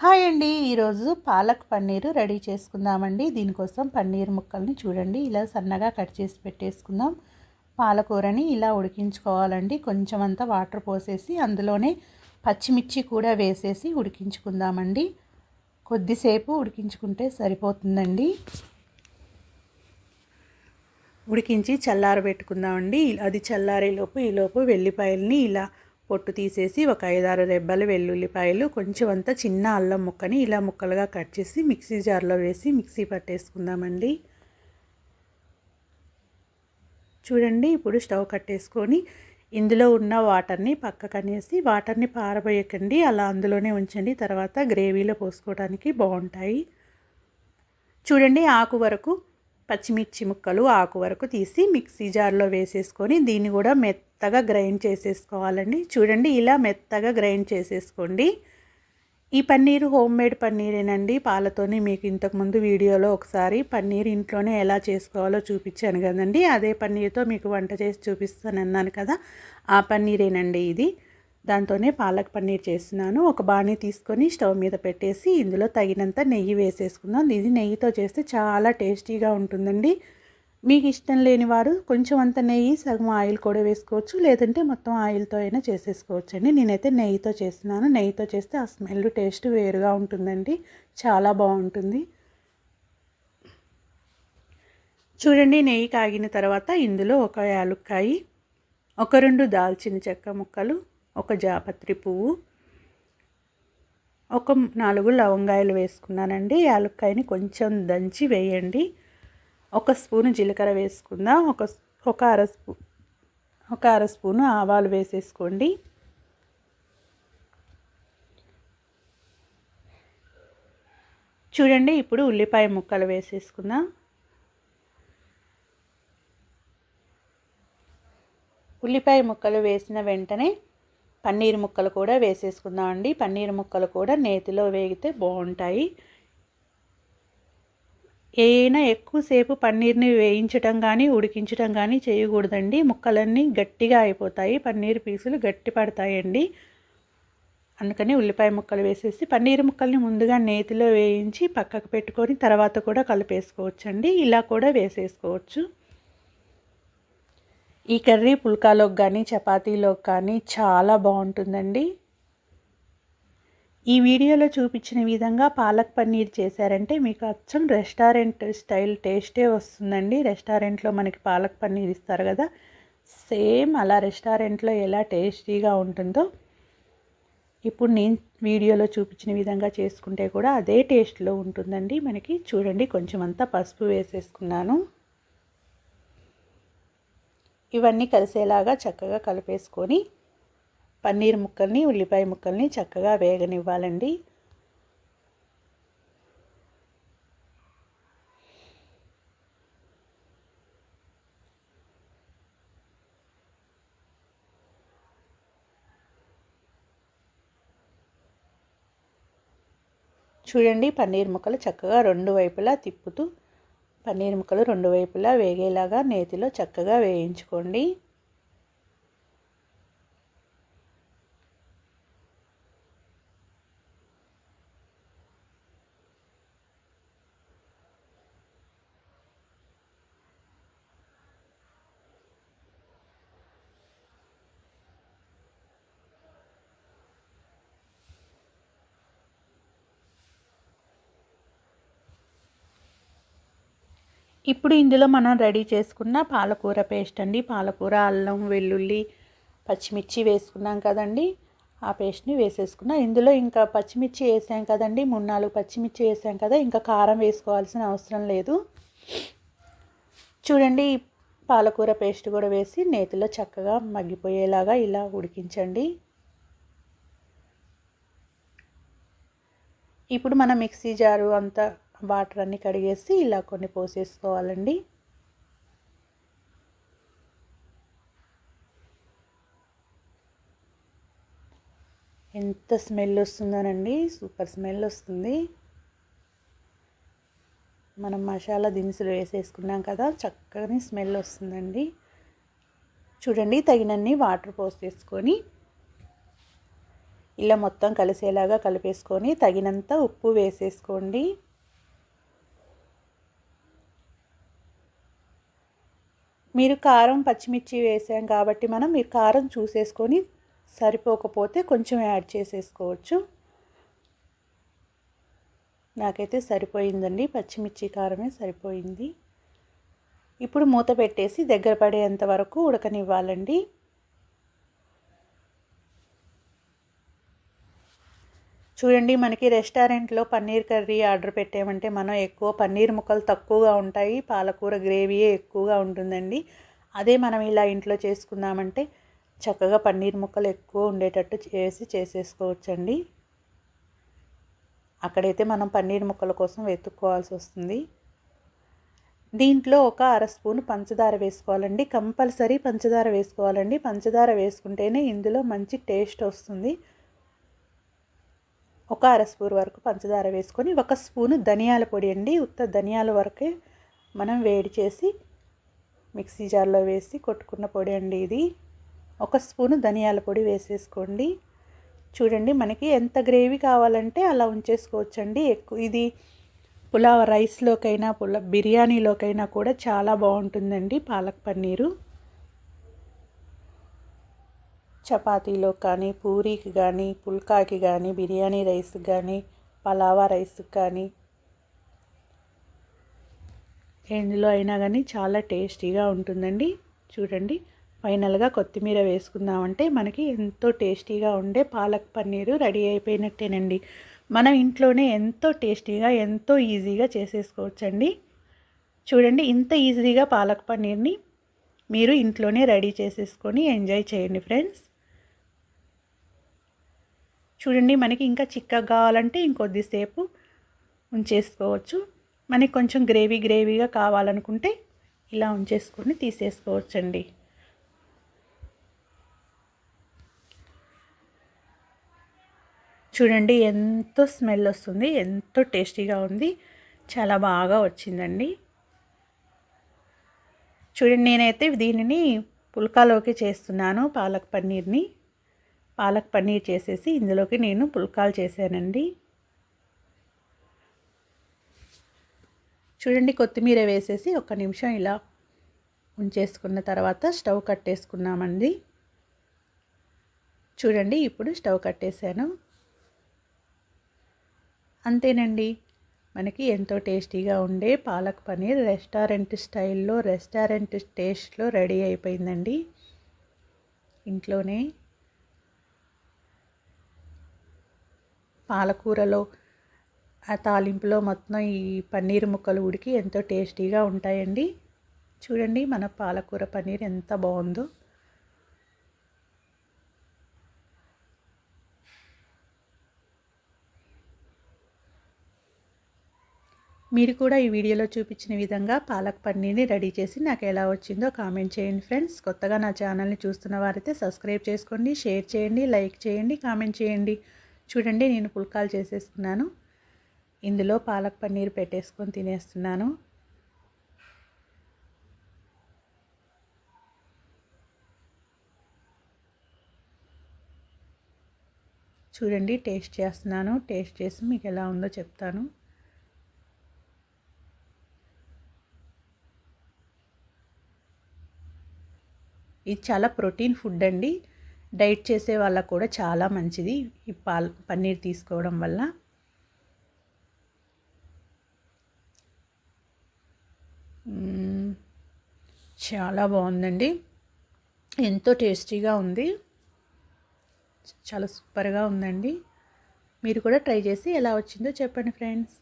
Hi అండి. ఈరోజు palak paneer ready చేసుకుందామండి. దీనికోసం పన్నీర్ ముక్కల్ని చూడండి. ఇలా సన్నగా కట్ చేసి పెట్టేసుకుందాం. పాలకూరని ఇలా ఉడికించుకోవాలండి. కొంచెం అంతా వాటర్ పోసేసి అందులోనే పచ్చిమిర్చి కూడా వేసేసి ఉడికించుకుందామండి. కొద్దిసేపు ఉడికించుకుంటే సరిపోతుందండి. ఉడికించి చల్లారబెట్టుకుందామండి. అది చల్లారేలోపు ఈలోపు వెల్లిపాయలని ఇలా పొట్టు తీసేసి ఒక ఐదారు రెబ్బల వెల్లుల్లిపాయలు కొంచెం అంతా చిన్న అల్లం ముక్కని ఇలా ముక్కలుగా కట్ చేసి మిక్సీ జార్లో వేసి మిక్సీ పట్టేసుకుందామండి. చూడండి ఇప్పుడు స్టవ్ కట్టేసుకొని ఇందులో ఉన్న వాటర్ని పక్కకనేసి వాటర్ని పారబోయకండి. అలా అందులోనే ఉంచండి తర్వాత గ్రేవీలో పోసుకోవడానికి బాగుంటాయి. చూడండి ఆకు వరకు పచ్చిమిర్చి ముక్కలు ఆకు వరకు తీసి మిక్సీ జార్లో వేసేసుకొని దీన్ని కూడా మెత్తగా గ్రైండ్ చేసేసుకోవాలండి. చూడండి ఇలా మెత్తగా గ్రైండ్ చేసేసుకోండి. ఈ పన్నీరు హోమ్ మేడ్ పన్నీరేనండి. పాలతోనే మీకు ఇంతకుముందు వీడియోలో ఒకసారి పన్నీర్ ఇంట్లోనే ఎలా చేసుకోవాలో చూపించాను కదండి. అదే పన్నీర్తో మీకు వంట చేసి చూపిస్తానన్నాను కదా. ఆ పన్నీరేనండి ఇది. దాంతోనే పాలక్ పన్నీర్ చేస్తున్నాను. ఒక బాణీ తీసుకొని స్టవ్ మీద పెట్టేసి ఇందులో తగినంత నెయ్యి వేసేసుకుందాం. ఇది నెయ్యితో చేస్తే చాలా టేస్టీగా ఉంటుందండి. మీకు ఇష్టం లేని వారు కొంచెం అంత నెయ్యి సగం ఆయిల్ కూడా వేసుకోవచ్చు. లేదంటే మొత్తం ఆయిల్తో అయినా చేసేసుకోవచ్చు అండి నేనైతే నెయ్యితో చేస్తున్నాను. నెయ్యితో చేస్తే ఆ స్మెల్ టేస్ట్ వేరుగా ఉంటుందండి. చాలా బాగుంటుంది. చూడండి నెయ్యి కాగిన తర్వాత ఇందులో ఒక యాలుక్కాయి ఒక రెండు దాల్చిన చెక్క ముక్కలు ఒక జాపత్రి పువ్వు ఒక నాలుగు లవంగాయలు వేసుకున్నానండి. యాలుక్కాయని కొంచెం దంచి వేయండి. ఒక స్పూను జీలకర్ర వేసుకుందాం ఒక ఒక అర స్పూ ఒక అర స్పూను ఆవాలు వేసేసుకోండి. చూడండి ఇప్పుడు ఉల్లిపాయ ముక్కలు వేసేసుకుందాం. ఉల్లిపాయ ముక్కలు వేసిన వెంటనే పన్నీర్ ముక్కలు కూడా వేసేసుకుందామండి. పన్నీర్ ముక్కలు కూడా నేతిలో వేగితే బాగుంటాయి. ఏదైనా ఎక్కువసేపు పన్నీర్ని వేయించటం కానీ ఉడికించటం కానీ చేయకూడదండి. ముక్కలన్నీ గట్టిగా అయిపోతాయి. పన్నీర్ పీసులు గట్టి పడతాయండి. అందుకని ఉల్లిపాయ ముక్కలు వేసేసి పన్నీర్ ముక్కల్ని ముందుగా నేతిలో వేయించి పక్కకు పెట్టుకొని తర్వాత కూడా కలిపేసుకోవచ్చండి. ఇలా కూడా వేసేసుకోవచ్చు. ఈ కర్రీ పుల్కాలోకి కానీ చపాతీలోకి కానీ చాలా బాగుంటుందండి. ఈ వీడియోలో చూపించిన విధంగా పాలక్ పన్నీర్ చేశారంటే మీకు అచ్చం రెస్టారెంట్ స్టైల్ టేస్టే వస్తుందండి. రెస్టారెంట్లో మనకి పాలక్ పన్నీర్ ఇస్తారు కదా సేమ్ అలా రెస్టారెంట్లో ఎలా టేస్టీగా ఉంటుందో ఇప్పుడు నేను వీడియోలో చూపించిన విధంగా చేసుకుంటే కూడా అదే టేస్ట్లో ఉంటుందండి. మనకి చూడండి కొంచెం అంతా పసుపు వేసేసుకున్నాను. ఇవన్నీ కలిసేలాగా చక్కగా కలిపేసుకొని పన్నీర్ ముక్కల్ని ఉల్లిపాయ ముక్కల్ని చక్కగా వేగనివ్వాలండి. చూడండి పన్నీర్ ముక్కలు చక్కగా రెండు వైపులా తిప్పుతూ పన్నీర్ ముక్కలు రెండు వైపులా వేగేలాగా నేతిలో చక్కగా వేయించుకోండి. ఇప్పుడు ఇందులో మనం రెడీ చేసుకున్న పాలకూర పేస్ట్ అండి. పాలకూర అల్లం వెల్లుల్లి పచ్చిమిర్చి వేసుకున్నాం కదండి. ఆ పేస్ట్ని వేసేసుకున్నాం. ఇందులో ఇంకా పచ్చిమిర్చి వేసాం కదండి. మూడు నాలుగు పచ్చిమిర్చి వేసాం కదా. ఇంకా కారం వేసుకోవాల్సిన అవసరం లేదు. చూడండి పాలకూర పేస్ట్ కూడా వేసి నేతిలో చక్కగా మగ్గిపోయేలాగా ఇలా ఉడికించండి. ఇప్పుడు మన మిక్సీ జారు అంతా వాటర్ అన్నీ కడిగేసి ఇలా కొన్ని పోసేసుకోవాలండి. ఎంత స్మెల్ వస్తుందోనండి సూపర్ స్మెల్ వస్తుంది. మనం మసాలా దినుసులు వేసేసుకున్నాం కదా చక్కని స్మెల్ వస్తుందండి. చూడండి తగినన్ని వాటర్ పోసేసుకొని ఇలా మొత్తం కలిసేలాగా కలిపేసుకొని తగినంత ఉప్పు వేసేసుకోండి. మీరు కారం పచ్చిమిర్చి వేసాం కాబట్టి మనం మీరు కారం చూసేసుకొని సరిపోకపోతే కొంచెం యాడ్ చేసేసుకోవచ్చు. నాకైతే సరిపోయిందండి. పచ్చిమిర్చి కారమే సరిపోయింది. ఇప్పుడు మూత పెట్టేసి దగ్గర పడేంత వరకు ఉడకనివ్వాలండి. చూడండి మనకి రెస్టారెంట్లో పన్నీర్ కర్రీ ఆర్డర్ పెట్టామంటే మనం ఎక్కువ పన్నీర్ ముక్కలు తక్కువగా ఉంటాయి పాలకూర గ్రేవీయే ఎక్కువగా ఉంటుందండి. అదే మనం ఇలా ఇంట్లో చేసుకుందామంటే చక్కగా పన్నీర్ ముక్కలు ఎక్కువ ఉండేటట్టు చేసి చేసేసుకోవచ్చండి. అక్కడైతే మనం పన్నీర్ ముక్కల కోసం వెతుక్కోవాల్సి వస్తుంది. దీంట్లో ఒక అర స్పూన్ పంచదార వేసుకోవాలండి. కంపల్సరీ పంచదార వేసుకోవాలండి. పంచదార వేసుకుంటేనే ఇందులో మంచి టేస్ట్ వస్తుంది. ఒక అర స్పూన్ వరకు పంచదార వేసుకొని ఒక స్పూను ధనియాల పొడి అండి. ఉత్త ధనియాల వరకే మనం వేడి చేసి మిక్సీ జార్లో వేసి కొట్టుకున్న పొడి అండి ఇది. ఒక స్పూను ధనియాల పొడి వేసేసుకోండి. చూడండి మనకి ఎంత గ్రేవీ కావాలంటే అలా ఉంచేసుకోవచ్చండి. ఎక్కువ ఇది పులావ్ రైస్లోకైనా పులా బిర్యానీలోకైనా కూడా చాలా బాగుంటుందండి. పాలక్ పన్నీరు. చపాతీలో కానీ పూరీకి కానీ పుల్కాకి కానీ బిర్యానీ రైస్కి కానీ పలావా రైస్కి కానీ ఎందులో అయినా కానీ చాలా టేస్టీగా ఉంటుందండి. చూడండి ఫైనల్గా కొత్తిమీర వేసుకుందామంటే మనకి ఎంతో టేస్టీగా ఉండే పాలక్ పన్నీరు రెడీ అయిపోయినట్టేనండి. మనం ఇంట్లోనే ఎంతో టేస్టీగా ఎంతో ఈజీగా చేసేసుకోవచ్చండి. చూడండి ఇంత ఈజీగా పాలక్ పన్నీర్ని మీరు ఇంట్లోనే రెడీ చేసేసుకొని ఎంజాయ్ చేయండి ఫ్రెండ్స్. చూడండి మనకి ఇంకా చిక్కగా కావాలంటే ఇంకొద్దిసేపు ఉంచేసుకోవచ్చు. మనకి కొంచెం గ్రేవీ గ్రేవీగా కావాలనుకుంటే ఇలా ఉంచేసుకొని తీసేసుకోవచ్చండి. చూడండి ఎంతో స్మెల్ వస్తుంది ఎంతో టేస్టీగా ఉంది చాలా బాగా వచ్చిందండి. చూడండి నేనైతే దీనిని పుల్కాలోకి చేస్తున్నాను పాలక్ పన్నీర్ని. పాలక్ పన్నీర్ చేసేసి ఇందులోకి నేను పుల్కాలు చేశానండి. చూడండి కొత్తిమీర వేసేసి ఒక నిమిషం ఇలా ఉంచేసుకున్న తర్వాత స్టవ్ కట్టేసుకున్నామండి. చూడండి ఇప్పుడు స్టవ్ కట్టేశాను. అంతేనండి మనకి ఎంతో టేస్టీగా ఉండే పాలక్ పనీర్ రెస్టారెంట్ స్టైల్లో రెస్టారెంట్ టేస్ట్లో రెడీ అయిపోయిందండి. ఇంట్లోనే పాలకూరలో ఆ తాలింపులో మొత్తం ఈ పన్నీర్ ముక్కలు ఉడికి ఎంతో టేస్టీగా ఉంటాయండి. చూడండి మన పాలకూర పన్నీర్ ఎంత బాగుందో. మీరు కూడా ఈ వీడియోలో చూపించిన విధంగా పాలక్ పన్నీర్ని రెడీ చేసి నాకు ఎలా వచ్చిందో కామెంట్ చేయండి ఫ్రెండ్స్. కొత్తగా నా ఛానల్ని చూస్తున్న వారైతే సబ్స్క్రైబ్ చేసుకోండి షేర్ చేయండి లైక్ చేయండి కామెంట్ చేయండి. చూడండి నేను పుల్కాలు చేసేసుకున్నాను. ఇందులో పాలక్ పన్నీర్ పెట్టేసుకొని తినేస్తున్నాను. చూడండి టేస్ట్ చేస్తున్నాను. టేస్ట్ చేసి మీకు ఎలా ఉందో చెప్తాను. ఇది చాలా ప్రోటీన్ ఫుడ్ అండి. డైట్ చేసే వాళ్ళకు కూడా చాలా మంచిది ఈ పాల్ పన్నీర్ తీసుకోవడం వల్ల. చాలా బాగుందండి. ఎంతో టేస్టీగా ఉంది. చాలా సూపర్గా ఉందండి. మీరు కూడా ట్రై చేసి ఎలా వచ్చిందో చెప్పండి ఫ్రెండ్స్.